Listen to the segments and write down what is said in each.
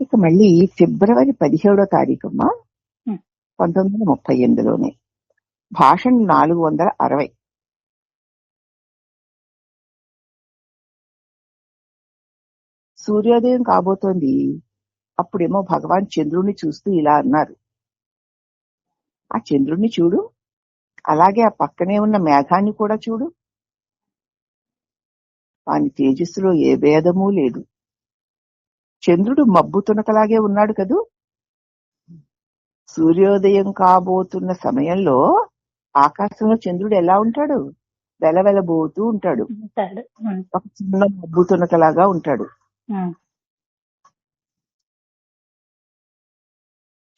ఇక మళ్ళీ ఫిబ్రవరి పదిహేడో తారీఖమ్మా Hmm. పంతొమ్మిది వందల ముప్పై ఎనిమిదిలోనే. భాషణ్ నాలుగు వందల అరవై. సూర్యోదయం కాబోతోంది. అప్పుడేమో భగవాన్ చంద్రుణ్ణి చూస్తూ ఇలా అన్నారు. ఆ చంద్రుణ్ణి చూడు. అలాగే ఆ పక్కనే ఉన్న మేఘాన్ని కూడా చూడు. వాని తేజస్సులో ఏ భేదమూ లేదు. చంద్రుడు మబ్బు తునకలాగే ఉన్నాడు కదూ? సూర్యోదయం కాబోతున్న సమయంలో ఆకాశంలో చంద్రుడు ఎలా ఉంటాడు? వెలవెలబోతూ ఉంటాడు. ఒక చిన్న మబ్బు తునకలాగా ఉంటాడు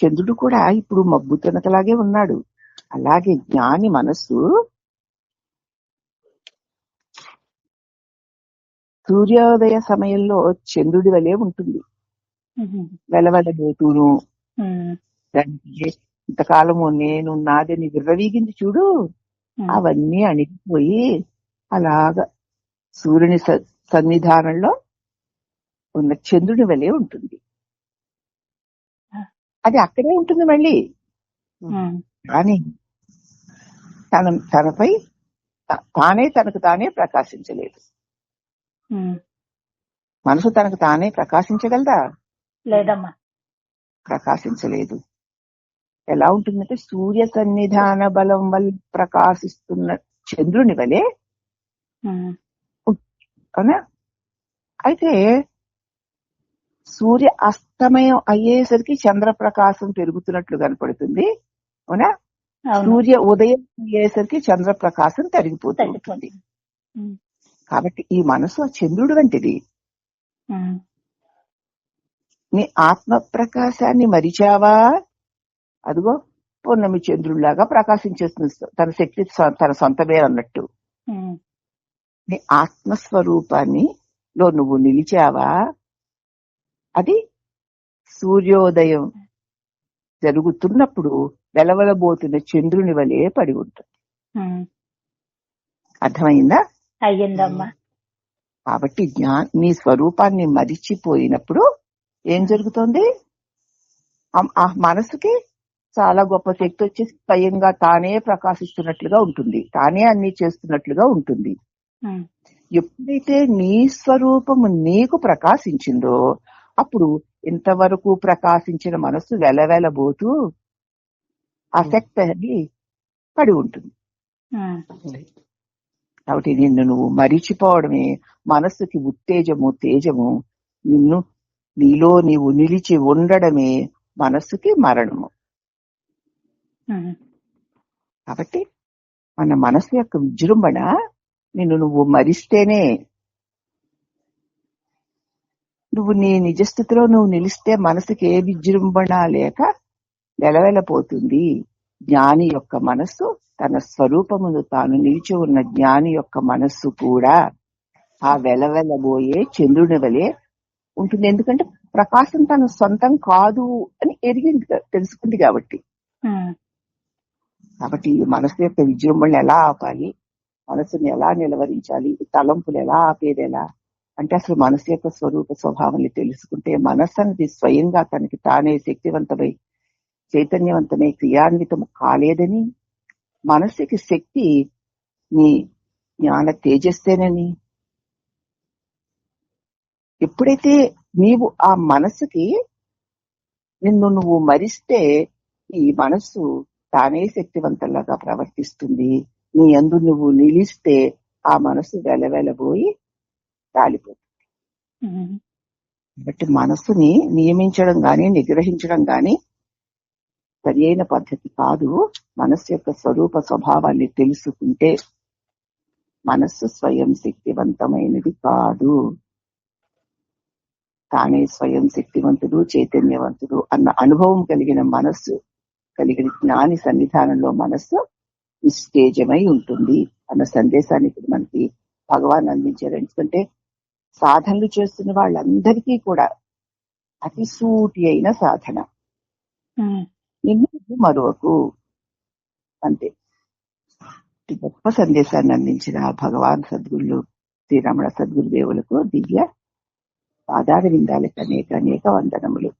చంద్రుడు కూడా ఇప్పుడు మబ్బు తునకలాగే ఉన్నాడు. అలాగే జ్ఞాని మనస్సు సూర్యోదయ సమయంలో చంద్రుడి వలె ఉంటుంది. వెలవెలబోతూను. దానికి ఇంతకాలము నేను నాదని విర్రవీగింది చూడు. అవన్నీ అణిగిపోయి అలాగా సూర్యుని సన్నిధానంలో ఉన్న చంద్రుని వలె ఉంటుంది. అది అక్కడే ఉంటుంది మళ్ళీ. కానీ తన తనపై తానే తనకు తానే ప్రకాశించలేదు. మనసు తనకు తానే ప్రకాశించగలదా? లేదమ్మా. ప్రకాశించలేదు. ఎలా ఉంటుందంటే సూర్య సన్నిధాన బలం వల్ల ప్రకాశిస్తున్న చంద్రుని వలె అవునా? అయితే సూర్య అస్తమయం అయ్యేసరికి చంద్రప్రకాశం పెరుగుతున్నట్లు కనపడుతుంది. అవునా? సూర్య ఉదయం అయ్యేసరికి చంద్రప్రకాశం తరిగిపోతుంది. తగ్గిపోతుంది ఉమ్, కాబట్టి ఈ మనసు ఆ చంద్రుడు వంటిది. నీ ఆత్మ ప్రకాశాన్ని మరిచావా? అదిగో పూర్ణమి చంద్రుడిలాగా ప్రకాశించేస్తుంది తన శక్తి తన సొంతమే అన్నట్టు. నీ ఆత్మస్వరూపాన్ని లో నువ్వు నిలిచావా? అది సూర్యోదయం జరుగుతున్నప్పుడు వెలవలబోతున్న చంద్రుని వలె పడి ఉంటుంది. అర్థమైందా? అయ్యిందమ్మా కాబట్టి జ్ఞా నీ స్వరూపాన్ని మరిచిపోయినప్పుడు ఏం జరుగుతుంది? ఆ- ఆ మనసుకి చాలా గొప్ప శక్తి వచ్చి స్వయంగా తానే ప్రకాశిస్తున్నట్లుగా ఉంటుంది. తానే అన్ని చేస్తున్నట్లుగా ఉంటుంది. ఎప్పుడైతే నీ స్వరూపము నీకు ప్రకాశించిందో అప్పుడు ఇంతవరకు ప్రకాశించిన మనస్సు వెలవెలబోతూ ఆసక్తి పడి ఉంటుంది. కాబట్టి నిన్ను నువ్వు మరిచిపోవడమే మనస్సుకి ఉత్తేజము తేజము. నిన్ను నీలో నీవు నిలిచి ఉండడమే మనస్సుకి మరణము. కాబట్టి మన మనస్సు యొక్క విజృంభణ నిన్ను నువ్వు మరిస్తేనే నువ్వు నీ నిజస్థితిలో నువ్వు నిలిస్తే మనసుకి ఏ విజృంభణ లేక వెలవెలపోతుంది జ్ఞాని యొక్క మనస్సు తన స్వరూపమును తాను నిలిచి ఉన్న జ్ఞాని యొక్క మనస్సు కూడా ఆ వెలవెలబోయే చంద్రుని వలె ఉంటుంది. ఎందుకంటే ప్రకాశం తన సొంతం కాదు అని ఎరిగింది తెలుసుకుంది కాబట్టి. కాబట్టి మనసు యొక్క విజృంభణను ఎలా ఆపాలి? మనసుని ఎలా నిలవరించాలి? తలంపులు ఎలా ఆపేది ఎలా అంటే అసలు మనసు యొక్క స్వరూప స్వభావాన్ని తెలుసుకుంటే మనస్సు అనేది స్వయంగా తనకి తానే శక్తివంతమై చైతన్యవంతమై క్రియాన్వితం కాలేదని మనస్సుకి శక్తి నీ జ్ఞాన తేజస్సేనని ఎప్పుడైతే నీవు ఆ మనస్సుకి నిన్ను నువ్వు మరిస్తే ఈ మనస్సు తానే శక్తివంతంలాగా ప్రవర్తిస్తుంది. నీ అందు నువ్వు నిలిస్తే ఆ మనస్సు వెలవెలబోయి కాలిపోతుంది ఉమ్, కాబట్టి మనస్సుని నియమించడం గాని నిగ్రహించడం గాని సరి అయిన పద్ధతి కాదు. మనస్సు యొక్క స్వరూప స్వభావాన్ని తెలుసుకుంటే మనస్సు స్వయం శక్తివంతమైనది కాదు. తానే స్వయం శక్తివంతుడు చైతన్యవంతుడు అన్న అనుభవం కలిగిన మనస్సు కలిగిన జ్ఞాని సన్నిధానంలో మనస్సు నిస్తేజమై ఉంటుంది అన్న సందేశాన్ని ఇప్పుడు మనకి భగవాన్ అందించారు. ఎందుకంటే సాధనలు చేస్తున్న వాళ్ళందరికీ కూడా అతి సూటి అయిన సాధన. నిన్ను మరువకు. అంతే. గొప్ప సందేశాన్ని అందించిన భగవాన్ సద్గురులు శ్రీరమణ సద్గురుదేవులకు దివ్య పాదార విందాలకు అనేక అనేక వందనములు.